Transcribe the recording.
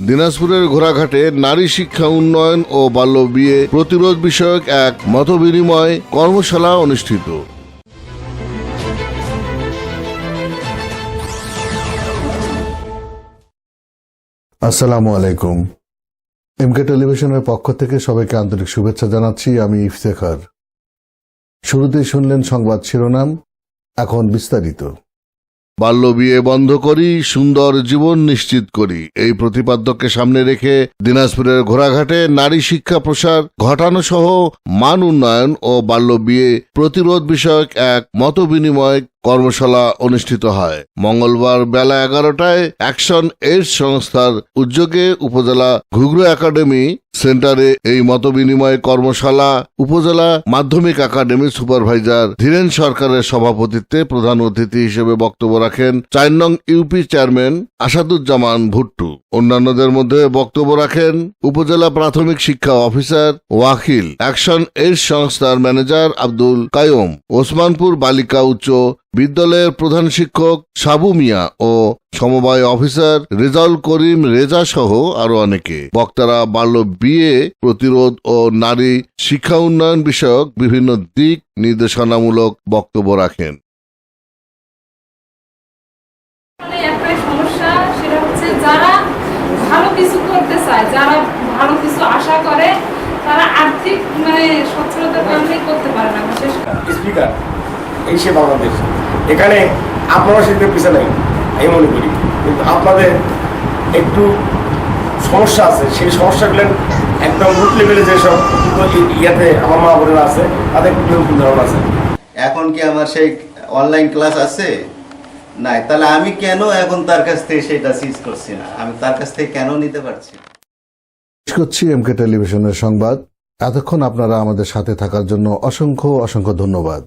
দিনাজপুরের ঘোড়াঘাটে নারী শিক্ষা উন্নয়ন ও বাল্য বিয়ে প্রতিরোধ বিষয়ক এক মতবিনিময় কর্মশালা অনুষ্ঠিত। আসসালামু আলাইকুম। এমকে টেলিভিশনের পক্ষ থেকে সবাইকে আন্তরিক শুভেচ্ছা জানাচ্ছি, আমি ইফতেখার। শুরুতেই শুনলেন সংবাদ শিরোনাম, এখন বিস্তারিত। বাল্য বিয়ে বন্ধ করি, সুন্দর জীবন নিশ্চিত করি। এই প্রতিপাদ্যকে সামনে রেখে দিনাজপুরের ঘোড়াঘাটে নারী শিক্ষা প্রসার ঘটানো সহ মান উন্নয়ন ও বাল্য বিয়ে প্রতিরোধ বিষয়ক এক মতবিনিময় কর্মশালা অনুষ্ঠিত হয়। মঙ্গলবার বেলা এগারোটায় অ্যাকশন এইডস সংস্থার উদ্যোগে উপজেলা ঘুঘরু একাডেমি সেন্টারে এই মতবিনিময় কর্মশালা, উপজেলা মাধ্যমিক একাডেমি সুপারভাইজার ধীরেন সরকারের সভাপতিত্বে প্রধান অতিথি হিসেবে বক্তব্য রাখেন চার নং ইউপি চেয়ারম্যান আসাদুজ্জামান ভুট্টু। অন্যান্যদের মধ্যে বক্তব্য রাখেন উপজেলা প্রাথমিক শিক্ষা অফিসার ওয়াকিল, অ্যাকশন এইডস সংস্থার ম্যানেজার আব্দুল কায়ুম ওসমানপুর বালিকা উচ্চ বিদ্যালয়ের প্রধান শিক্ষক সাবু মিয়া ও সমবায় অফিসার রেজাউল করিম রেজা সহ আরও অনেকে। বক্তারা বাল্য বিয়ে প্রতিরোধ ও নারী শিক্ষা উন্নয়ন বিষয়ক বিভিন্ন দিক নির্দেশনামূলক বক্তব্য রাখেন। মানে একটাই সমস্যা সেটা হচ্ছে যারা ভালো কিছু করতে চায় যারা ভালো কিছু আশা করে তারা আর্থিক মানে সচ্ছলতার কারণে করতে পারে না বিশেষ করে। স্পিকার এই সে বাংলাদেশ। এখানে আপনারা সেদিকে পিছিয়ে নাই আমি মনে করি। কিন্তু আপনাদের একটু সমস্যা আছে সেই সমস্যাগুলো একদম রুট লেভেলে যেসব ইয়াতে আমার মা বোনেরা আছে তাদের একটু ধারণা আছে। এখন কি আমার সেই অনলাইন ক্লাস আছে? নাই তাহলে আমি কেন এখন তার কাছ থেকে সেটা সিজ করছি না? আমি তার কাছ থেকে কেন নিতে পারছি করছি এমকে টেলিভিশনের সংবাদ। এতক্ষণ আপনারা আমাদের সাথে থাকার জন্য অসংখ্য অসংখ্য ধন্যবাদ।